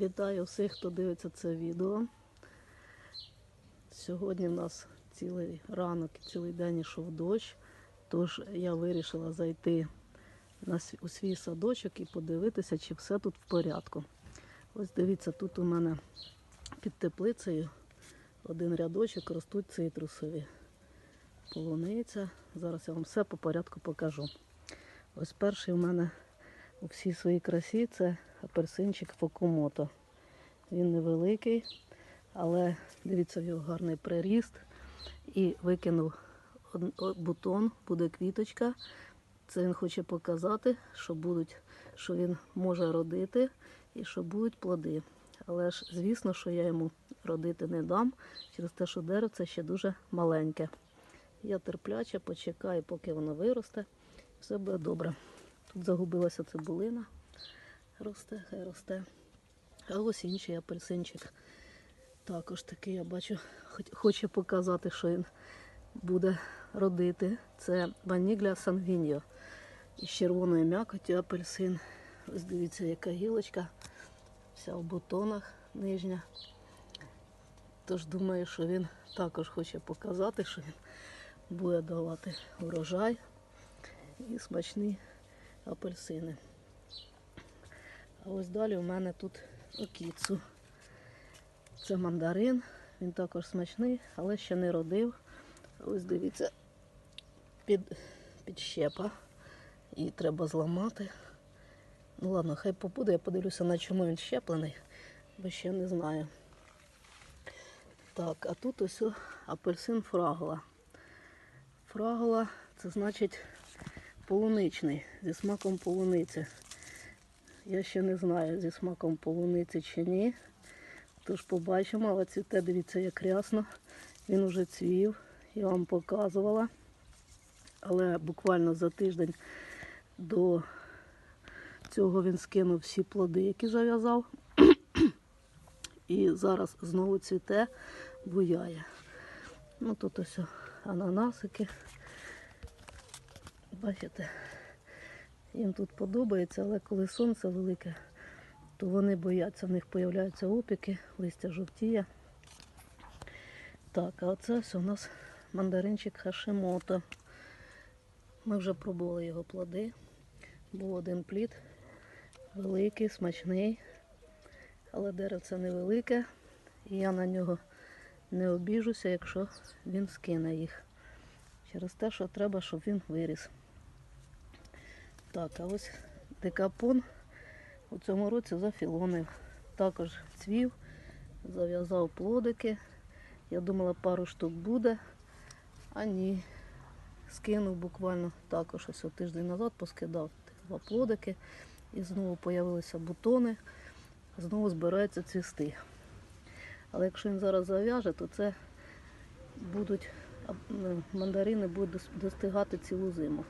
Вітаю всіх, хто дивиться це відео. Сьогодні в нас цілий ранок і цілий день йшов дощ, тож я вирішила зайти у свій садочок і подивитися, чи все тут в порядку. Ось дивіться, тут у мене під теплицею один рядочок ростуть цитрусові. Полуниця. Зараз я вам все по порядку покажу. Ось перший у мене у всій своїй красі це апельсинчик Фокумото. Він невеликий, але дивіться, в його гарний приріст. І викинув бутон, буде квіточка. Це він хоче показати, що, будуть, що він може родити і що будуть плоди. Але ж, звісно, що я йому родити не дам через те, що дерево ще дуже маленьке. Я терпляче почекаю, поки воно виросте. Все буде добре. Тут загубилася цибулина. Росте, хай росте. А ось інший апельсинчик. Також такий, я бачу, хоче показати, що він буде родити. Це ванігля сангвіньо. Із червоною м'якоттю апельсин. Ось дивіться, яка гілочка. Вся в бутонах нижня. Тож думаю, що він також хоче показати, що він буде давати урожай і смачні апельсини. А ось далі у мене тут окіцу. Це мандарин, він також смачний, але ще не родив. Ось дивіться, під, підщепа. Її треба зламати. Ну ладно, хай побуде, я подивлюся, на чому він щеплений, бо ще не знаю. Так, а тут ось апельсин фрагла. Фрагла це значить полуничний, зі смаком полуниці. Я ще не знаю, зі смаком полуниці чи ні. Тож побачимо, але цвіте, дивіться, як рясно. Він уже цвів, я вам показувала. Але буквально за тиждень до цього він скинув всі плоди, які зав'язав. І зараз знову цвіте, буяє. Ну тут ось ананасики. Бачите, їм тут подобається, але коли сонце велике, то вони бояться, в них появляються опіки, листя жовтіє. Так, а оце все у нас мандаринчик Хашимото. Ми вже пробували його плоди. Був один плід, великий, смачний, але деревце невелике, і я на нього не обіжуся, якщо він скине їх. Через те, що треба, щоб він виріс. Так, а ось декапон у цьому році зафілонив. Також цвів, зав'язав плодики. Я думала, пару штук буде, а ні. Скинув буквально також ось тиждень назад, поскидав два плодики. І знову з'явилися бутони, знову збираються цвісти. Але якщо він зараз зав'яже, то це будуть мандарини будуть достигати цілу зиму.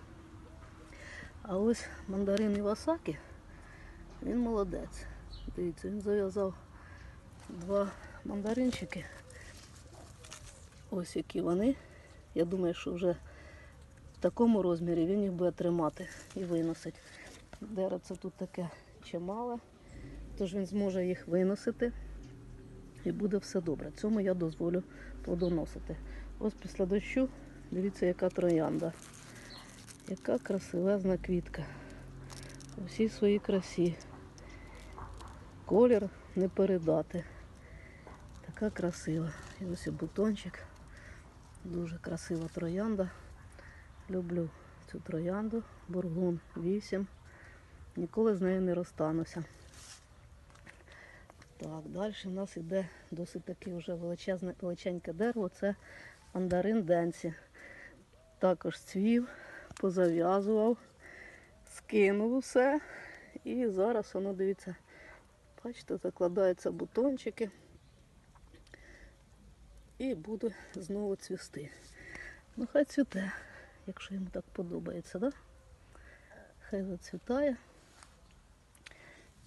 А ось мандарин Івасакі, він молодець. Дивіться, він зав'язав два мандаринчики. Ось які вони. Я думаю, що вже в такому розмірі він їх буде тримати і виносить. Деревце тут таке чимале, тож він зможе їх виносити і буде все добре. Цьому я дозволю плодоносити. Ось після дощу, дивіться, яка троянда. Яка красивезна квітка. У всій своїй красі. Колір не передати. Така красива. І ось бутончик. Дуже красива троянда. Люблю цю троянду. Бургун 8. Ніколи з нею не розстануся. Так, далі в нас йде досить таке вже величезне, величеньке дерево. Це мандарин Денсі. Також цвів, позав'язував, скинув все. І зараз воно, дивіться, бачите, закладаються бутончики. І буде знову цвісти. Ну, хай цвіте, якщо йому так подобається, да? Хай зацвітає.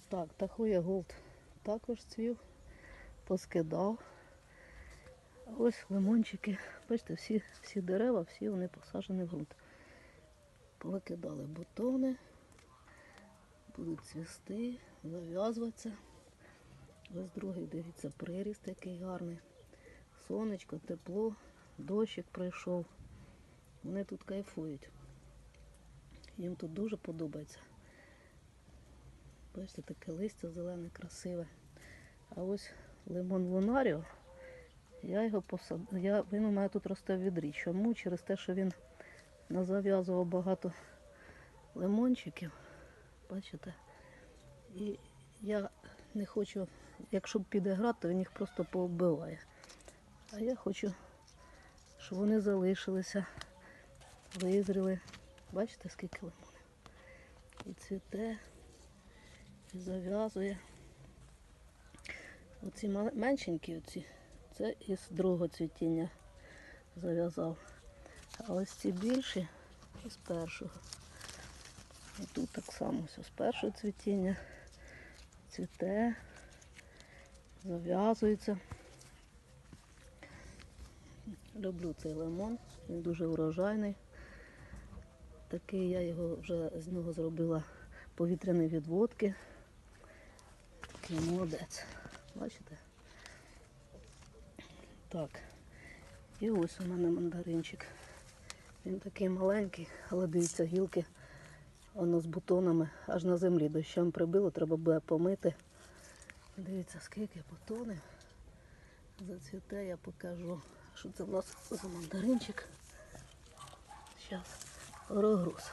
Так, Тахуя Голд також цвів, поскидав. Ось лимончики. Бачите, всі, всі дерева, всі вони посаджені в ґрунт. Повикидали бутони, будуть цвісти, зав'язуватися. Ось другий, дивіться, приріст який гарний. Сонечко, тепло, дощик прийшов. Вони тут кайфують. Їм тут дуже подобається. Бачите, таке листя зелене, красиве. А ось лимон лунаріо, я його посад... він у мене тут росте в відрі. Чому? Через те, що він назав'язував багато лимончиків. Бачите? І я не хочу, якщо піде град, то він їх просто повбиває. А я хочу, щоб вони залишилися, визріли. Бачите, скільки лимонів? І цвіте, і зав'язує. Оці меншенькі оці, це із другого цвітіння зав'язав. А ось ці більші із першого. І тут так само все з першого цвітіння. Цвіте, зав'язується. Люблю цей лимон, він дуже урожайний. Такий я його вже з нього зробила повітряні відводки. Такий молодець. Бачите? Так. І ось у мене мандаринчик. Він такий маленький, але дивіться, гілки воно з бутонами аж на землі дощем прибило, треба буде помити. Дивіться, скільки бутонів. Зацвіте, я покажу, що це в нас за мандаринчик. Зараз розгруз.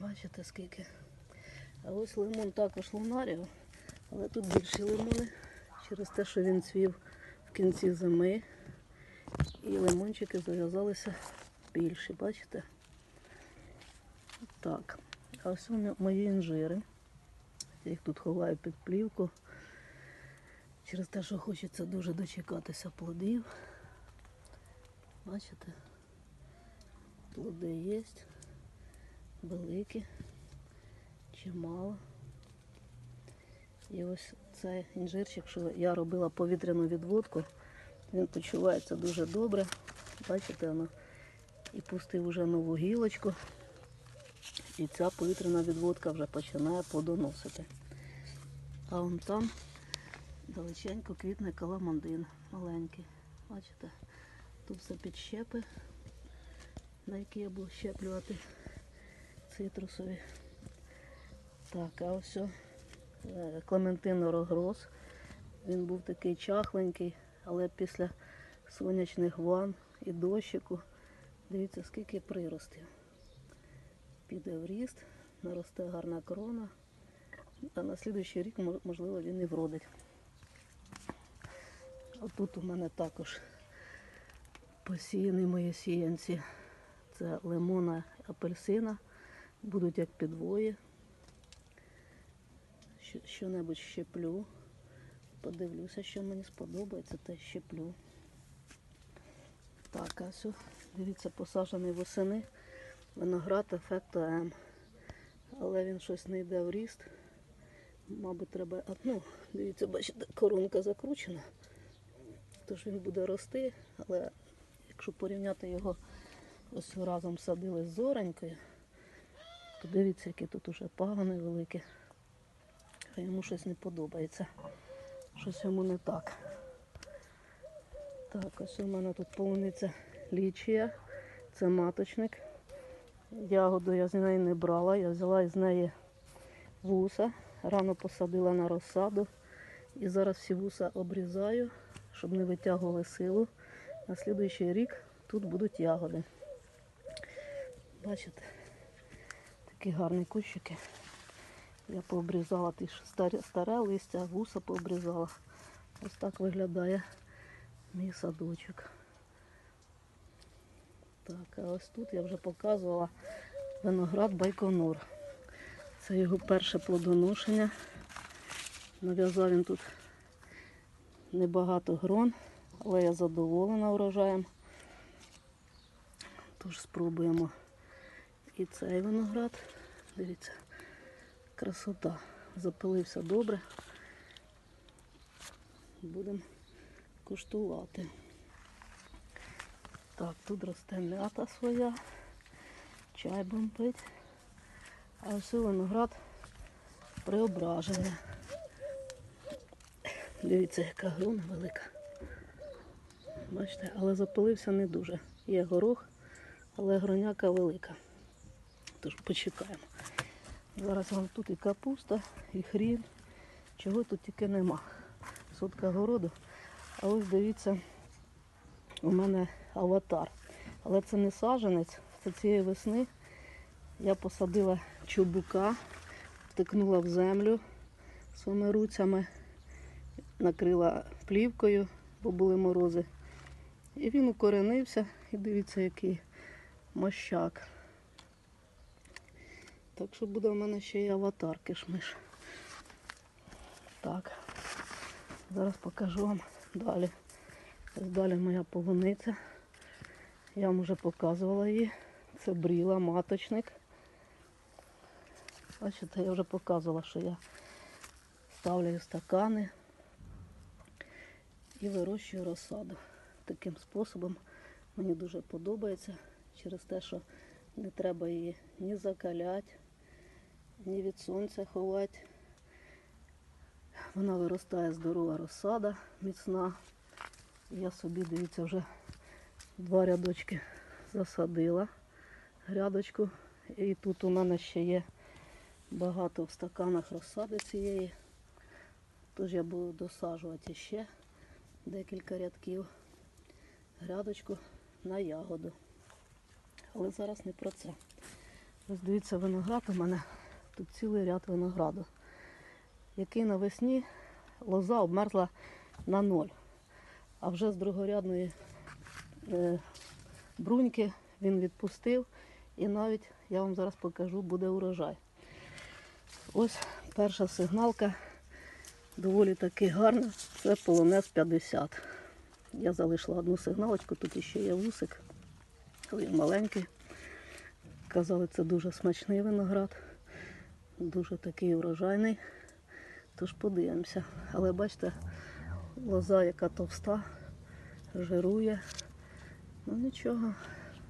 Бачите скільки. А ось лимон також лунаріо, але тут більші лимони через те, що він цвів в кінці зими. І лимончики зав'язалися більші, бачите? Так, а ось мої інжири. Я їх тут ховаю під плівку. Через те, що хочеться дуже дочекатися плодів. Бачите? Плоди є. Великі, чимало. І ось цей інжирчик, що я робила повітряну відводку, він почувається дуже добре. Бачите, воно і пустив уже нову гілочку. І ця повітряна відводка вже починає плодоносити. А вон там далеченько квітне каламандин маленький. Бачите? Тут все підщепи, на які я буду щеплювати цитрусові. Так, а ось е, Клементин Рогроз. Він був такий чахленький, але після сонячних ван і дощику, дивіться, скільки приростів. Піде в ріст, наросте гарна крона, а на слідуючий рік, можливо, він і вродить. Отут у мене також посіяні мої сіянці. Це лимона, апельсина. Будуть як підвої. Що- Що-небудь щеплю. Подивлюся, що мені сподобається, те щеплю. Так, все, дивіться, посаджений восени. Виноград ефекту М. Але він щось не йде в ріст. Мабуть, треба. а, Ну, дивіться, бачите, коронка закручена. Тож він буде рости, але якщо порівняти його ось разом садили з зоренькою, то дивіться, які тут уже пагони великі. А йому щось не подобається. Щось йому не так. Так, ось у мене тут полуниця лічія. Це маточник. Ягоду я з неї не брала, я взяла із неї вуса. Рано посадила на розсаду. І зараз всі вуса обрізаю, щоб не витягували силу. На слідуючий рік тут будуть ягоди. Бачите, такі гарні кущики. Я пообрізала ті старе, старе листя, вуса пообрізала. Ось так виглядає мій садочок. Так, а ось тут я вже показувала виноград Байконур. Це його перше плодоношення. Нав'язав він тут небагато грон, але я задоволена урожаєм. Тож спробуємо і цей виноград. Дивіться, красота. Запилився добре. Будемо куштувати. Так, тут росте м'ята своя, чай пити. А ось виноград преображення. Дивіться, яка грона велика. Бачите, але запилився не дуже. Є горох, але гроняка велика. Тож почекаємо. Зараз вам тут і капуста, і хрін. Чого тут тільки нема. Сотка городу. А ось дивіться, у мене аватар. Але це не саженець, це цієї весни. Я посадила чубука, втикнула в землю своїми руцями, накрила плівкою, бо були морози. І він укоренився. І дивіться, який мощак. Так що буде в мене ще й аватар кишмиш. Так. Зараз покажу вам далі. Ось далі моя полуниця. Я вам вже показувала її. Це бріла, маточник. Бачите, я вже показувала, що я ставлю стакани і вирощую розсаду. Таким способом мені дуже подобається через те, що не треба її ні закаляти, ні від сонця ховати. Вона виростає здорова розсада, міцна. Я собі, дивіться, вже два рядочки засадила грядочку. І тут у мене ще є багато в стаканах розсади цієї. Тож я буду досаджувати ще декілька рядків грядочку на ягоду. Але зараз не про це. Ось дивіться, виноград у мене тут цілий ряд винограду, який навесні лоза обмерзла на ноль. А вже з другорядної е, бруньки він відпустив. І навіть я вам зараз покажу, буде урожай. Ось перша сигналка доволі таки гарна. Це полонез 50. Я залишила одну сигналочку, тут ще є вусик. Він маленький. Казали, це дуже смачний виноград, дуже такий урожайний. Тож подивимося. Але бачите, лоза, яка товста, жирує. Ну нічого,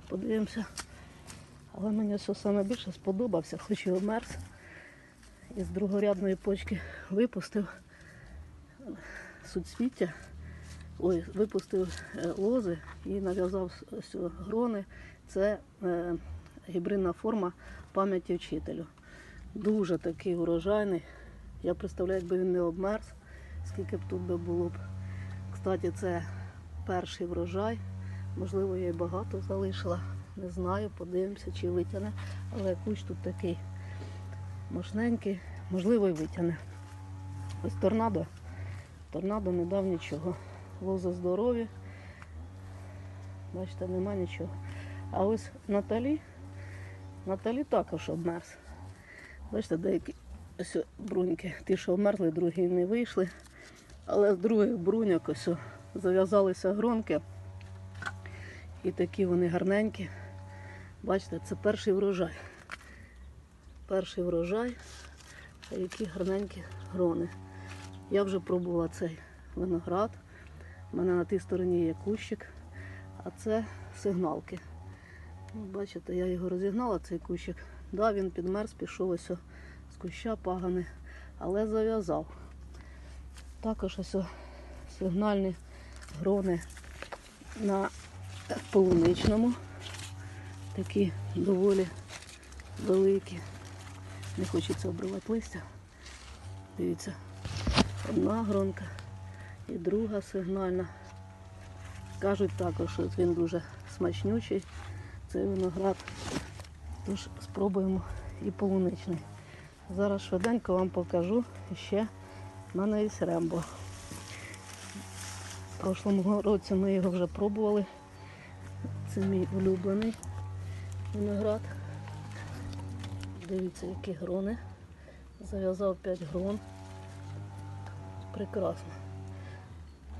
подивимося. Але мені все саме більше сподобався, хоч і обмерз. Із другорядної почки випустив суцвіття. Ой, випустив е, лози і нав'язав грони. Це е, гібридна форма пам'яті вчителю. Дуже такий урожайний. Я представляю, якби він не обмерз, скільки б тут би було б. Кстати, це перший врожай. Можливо, я й багато залишила. Не знаю, подивимося, чи витягне. Але кущ тут такий мощненький, можливо, і витягне. Ось торнадо. Торнадо не дав нічого. Лози здорові. Бачите, нема нічого. А ось Наталі, Наталі також обмерз. Бачите, деякі ось бруньки, ті, що обмерзли, другі не вийшли. Але з других бруньок ось зав'язалися гронки. І такі вони гарненькі. Бачите, це перший врожай. Перший врожай, а які гарненькі грони. Я вже пробувала цей виноград. У мене на тій стороні є кущик, а це сигналки. Ну, Бачите, я його розігнала, цей кущик. Да, він підмерз, пішов ось з куща пагани, але зав'язав. Також ось сигнальні грони на полуничному. Такі доволі великі. Не хочеться обривати листя. Дивіться, одна гронка і друга сигнальна. Кажуть також, що він дуже смачнючий, цей виноград. Тож спробуємо і полуничний. Зараз швиденько вам покажу ще в мене рембо. В прошлому році ми його вже пробували. Це мій улюблений виноград. Дивіться, які грони. Зав'язав 5 грон. Прекрасно.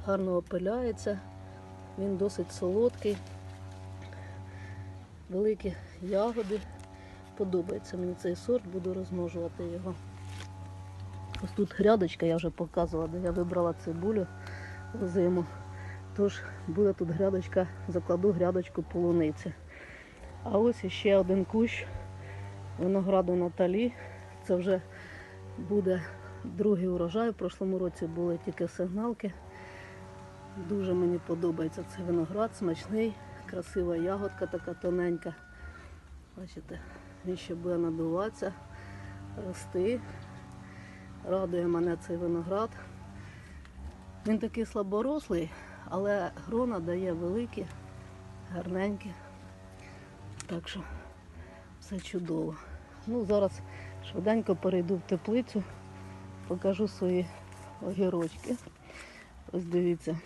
Гарно опиляється. Він досить солодкий. Великі ягоди. Подобається мені цей сорт, буду розмножувати його. Ось тут грядочка, я вже показувала, де я вибрала цибулю в зиму. Тож буде тут грядочка, закладу грядочку полуниці. А ось іще один кущ винограду Наталі. Це вже буде другий урожай. В прошлому році були тільки сигналки. Дуже мені подобається цей виноград, смачний, красива ягодка така тоненька. Бачите, він ще буде надуватися, рости. Радує мене цей виноград. Він такий слаборослий, але грона дає великі, гарненькі. Так що все чудово. Ну, зараз швиденько перейду в теплицю, покажу свої огірочки. Ось дивіться,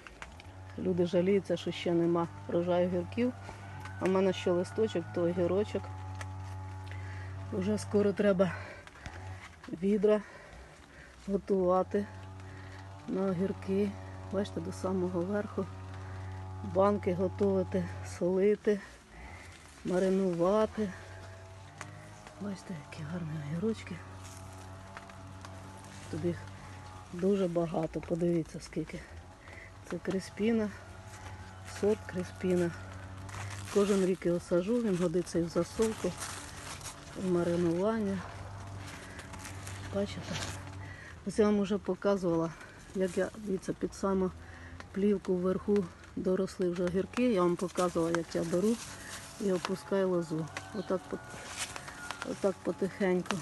люди жаліються, що ще нема врожаю огірків. А в мене ще листочок, то огірочок. Вже скоро треба відра готувати на огірки. Бачите, до самого верху. Банки готувати, солити, маринувати. Бачите, які гарні огірочки. Тут їх дуже багато. Подивіться скільки. Це креспіна, сорт креспіна. Кожен рік його сажу, він годиться і в засолку, маринування. Бачите? Ось я вам вже показувала, як я дивіться, під саму плівку вверху доросли вже огірки. Я вам показувала, як я беру і опускаю лозу. Отак, отак потихеньку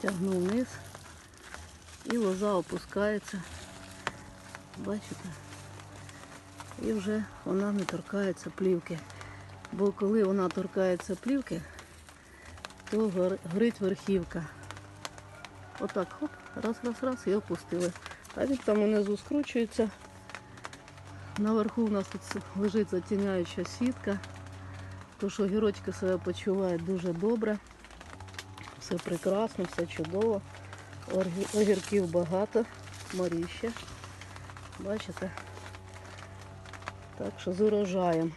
тягну вниз і лоза опускається. Бачите? І вже вона не торкається плівки. Бо коли вона торкається плівки, то гор- горить верхівка. Отак, хоп, раз, раз, раз і опустили. А він там унизу скручується. Наверху у нас тут лежить затіняюча сітка. Тож огірочки себе почувають дуже добре. Все прекрасно, все чудово. Огірків багато, моріще. Бачите? Так що з урожаєм.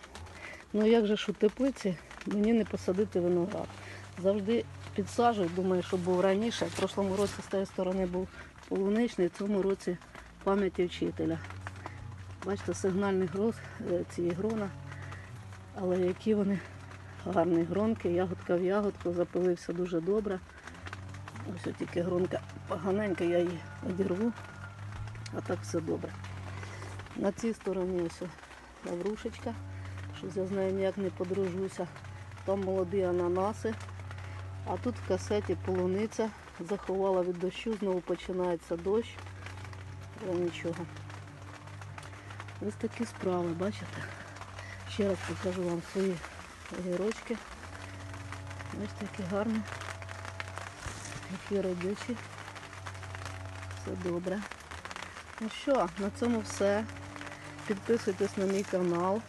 Ну як же ж у теплиці мені не посадити виноград? Завжди підсаджую, думаю, що був раніше. В прошлому році з тієї сторони був полуничний, в цьому році пам'яті вчителя. Бачите, сигнальний гроз е, цієї грона. Але які вони гарні гронки, ягодка в ягодку, запилився дуже добре. Ось тільки гронка поганенька, я її одірву, а так все добре. На цій стороні ось лаврушечка, щось я з нею ніяк не подружуся. Там молоді ананаси. А тут в касеті полуниця заховала від дощу, знову починається дощ. Але нічого. Ось такі справи, бачите? Ще раз покажу вам свої огірочки. Ось такі гарні, які родючі. Все добре. Ну що, на цьому все. Підписуйтесь на мій канал.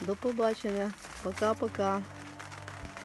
До побачення. Пока-пока.